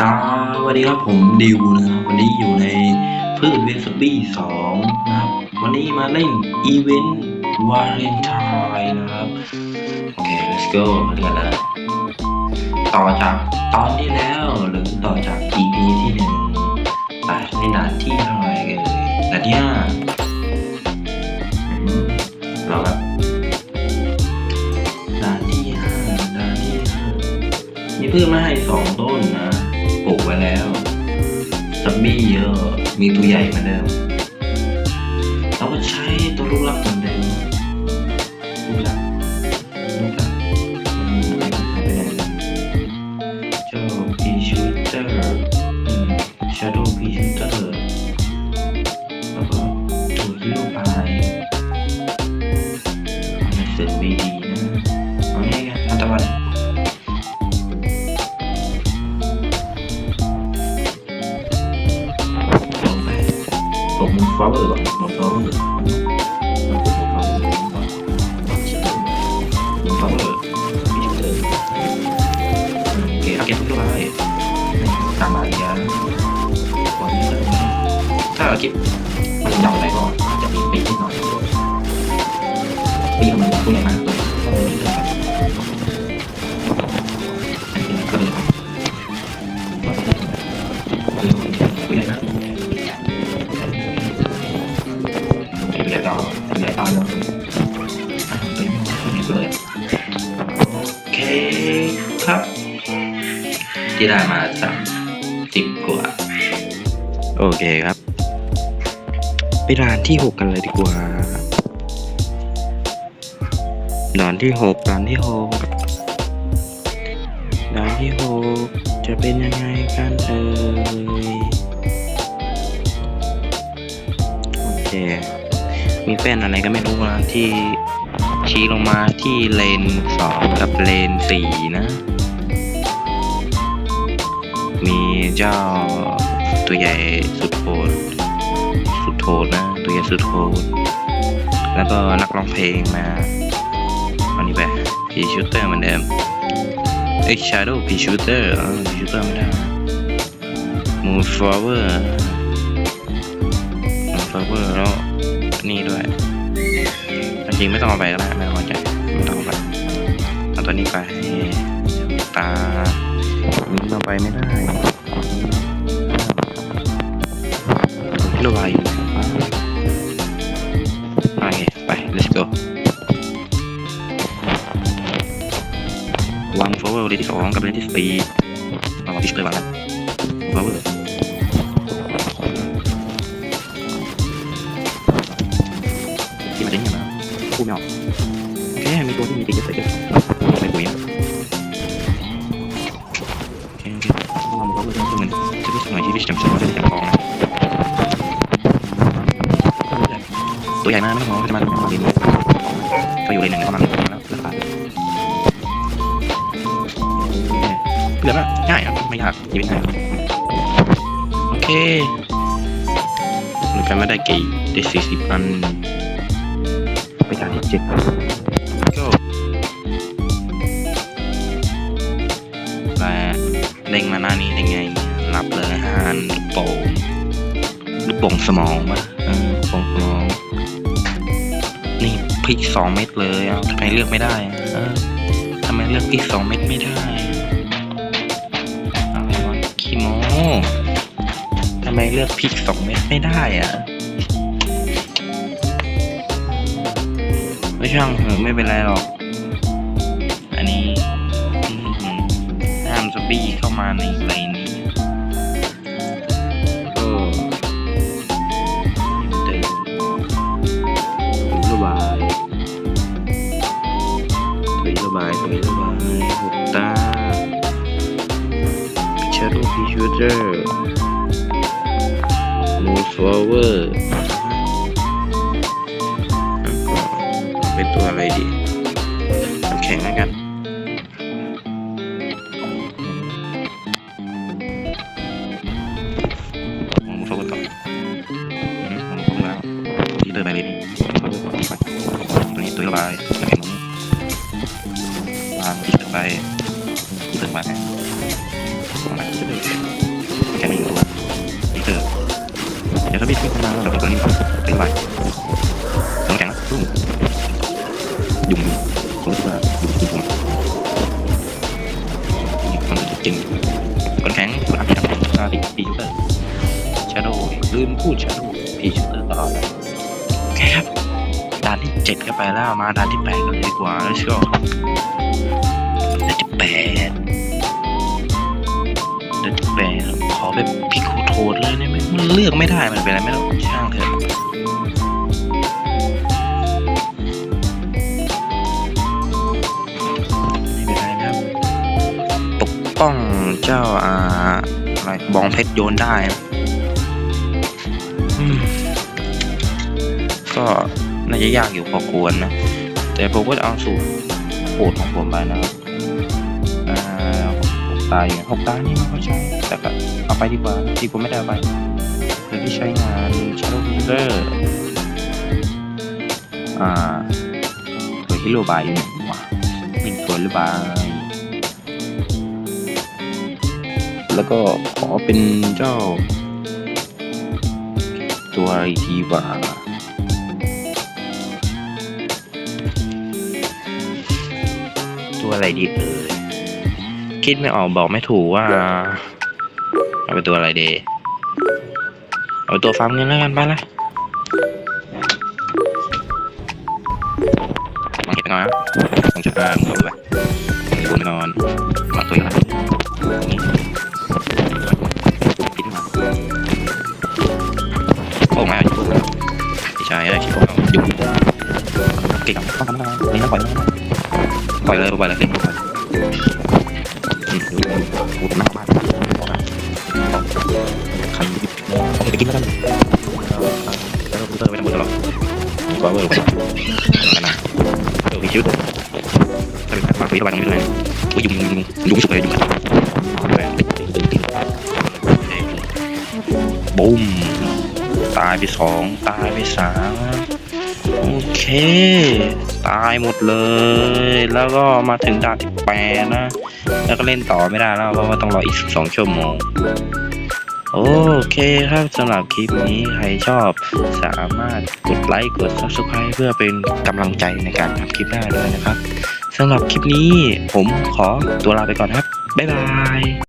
สวัสดีครับผมดิวนะครับวันนี้อยู่ในพืชเวสปี้สองนะครับวันนี้มาเล่นอีเวนต์วาเลนไทน์นะครับโอเค let's go มาเล่นกันเลยต่อจากตอนที่แล้วหรือต่อจาก EP ที่หนึ่งไปในด่านที่เท่าไหร่กันเลยด่านที่ห้าเราครับด่านที่ห้าด่านที่ห้ามีพืชมาให้สองต้น มี่เยอะ มีตัวใหญ่เหมือนเดิม ฟ้าเบอร์ก่อนมุมฟ้าเบอร์มุมฟ้าเบอร์มุมฟ้าเบอร์มีชุดเดิมโอเคเอาเก็บทุกไว้ตามมาอีกแล้ววันนี้ก็ถ้าเอาเก็บมันยาวไรก็อาจะมีปีนิดหน่อยปีของมันตัวใหญ่มากเลยก็ ที่ได้มาสามสิบกว่า โอเคครับ ไปด่านที่หกกันเลยดีกว่าด่านที่หกด่านที่หกด่านที่หกจะเป็นยังไงกันเอ่ยโอเค มีแป้นอะไรก็ไม่รู้นะที่ชี้ลงมาที่เลนสองกับเลนสี่นะ มีเจ้าตัวใหญ่สุดโหดสุดโหดนะ ตัวใหญ่สุดโหดแล้วก็นักร้องเพลงมาเอานี้ไปพีชูเตอร์เหมือนเดิมเอ้ยชาโดพีชูเตอร์อ๋อพีชูเตอร์ไม่ได้มูนฟาวเวอร์มูนฟาวเวอร์แล้วนี่ด้วยจริงไม่ต้องเอาไปก็ได้ไม่ต้องเอาใจไม่ต้องเอาไปเอาตัวนี้ไปตา มินเราไปไม่ได้ระบายโอเคไป let's go วางฟอร์เวอร์ดเลนที่สองกับเลนที่สี่ ตัวใหญ่มากไม่ต้องมองจะมาตรงนี้ก็อยู่เลนหนึ่งประมาณนี้แล้วราคาเพื่อนอะง่ายครับไม่ยากชีวิตง่ายโอเคมันกันไม่ได้กี่ได้สี่สิบอันไปด่านที่เจ็ด ลูกโป่งลูกโป่งสมองปะเออลูกโป่งสมอง นี่พริกสองเม็ดเลยเอาทำไมเลือกไม่ได้เออทำไมเลือกพริกสองเม็ดไม่ได้อะไรวะขี้โมทำไมเลือกพริกสองเม็ดไม่ได้อะไม่ช่างเถอะไม่เป็นไรหรอก อันนี้ห้ามซอมบี้เข้ามาในไรนี้ Move Forward เป็นตัวอะไรดี เดี๋ยวถ้าพี่ขึ้นมาเราไปตัวนี้ก่อนเป็นไรน้ำแข็งรุ่งยุ่งผมรู้สึกว่ายุ่งยุ่งผมมันจริงคนแข็งคนอัพยับอาพีพีชูเตอร์ชาโดลืมพูดชาโดพีชูเตอร์ตลอดเลยโอเคครับด่านที่เจ็ดก็ไปแล้วมาด่านที่แปดกันเลยดีกว่า let's go ด่านที่แปด ขอแบบพิโคโทดเลยได้ไหมมันเลือกไม่ได้มันเป็นอะไรไม่รู้ช่างเถอะไม่เป็นไรนะครับปกป้องเจ้าอ่าอะไรบองเพชรโยนได้ ก็น่าจะยากอยู่พอควรนะ แต่ผมก็จะเอาสูตรโหดของผมไปนะครับอ่าหกตายอยู่หกตายนี่ไม่ค่อยใช้แต่ก็ เอาไปดีกว่าที่ผมไม่ได้เอาไปเพื่อที่ใช้งาน Shadow Healer อ่าตัวฮิโรบายอยู่ไหนวะวิ่งสวหรือเปล่าแล้วก็ขอเป็นเจ้า ตัวอะไรดีวะตัวอะไรดีเอ่ยคิดไม่ออกบอกไม่ถูกว่า เอาเป็นตัวอะไรดีเอาเป็นตัวฟาร์มเงินแล้วกันไปละลองเห็นก่อนนะต้องจะอ่านเขาไปดูไปนอนวางตัวอีกแล้วนี่ปิดมาโอ้มาอยู่ไม่ใช่ไอ้ชิบเอาอยู่เก่งต้องทำอะไรนี่ต้องปล่อยมันปล่อยเลยปล่อยเลยเก่งปล่อย คันต้องไปกินแล้วกันแล้วก็พูดเตอร์ไปทำบุญตลอดก็เวอร์ไปแล้วนะเออมีชีวิตถ้าเป็นมาคุยระบายตรงนี้เลยโอ้ยยุงยุ่งยุงยุงสุดเลยยุงกัดบูมตายไปสองตายไปสามโอเค ตายหมดเลย แล้วก็มาถึงด่านที่แปดนะ แล้วก็เล่นต่อไม่ได้แล้วเพราะว่าต้องรออีกสองชั่วโมง โอเคครับสำหรับคลิปนี้ใครชอบสามารถกดไลค์กด subscribe เพื่อเป็นกำลังใจในการทำคลิปหน้าด้วยนะครับสำหรับคลิปนี้ผมขอตัวลาไปก่อนครับ บ๊ายบาย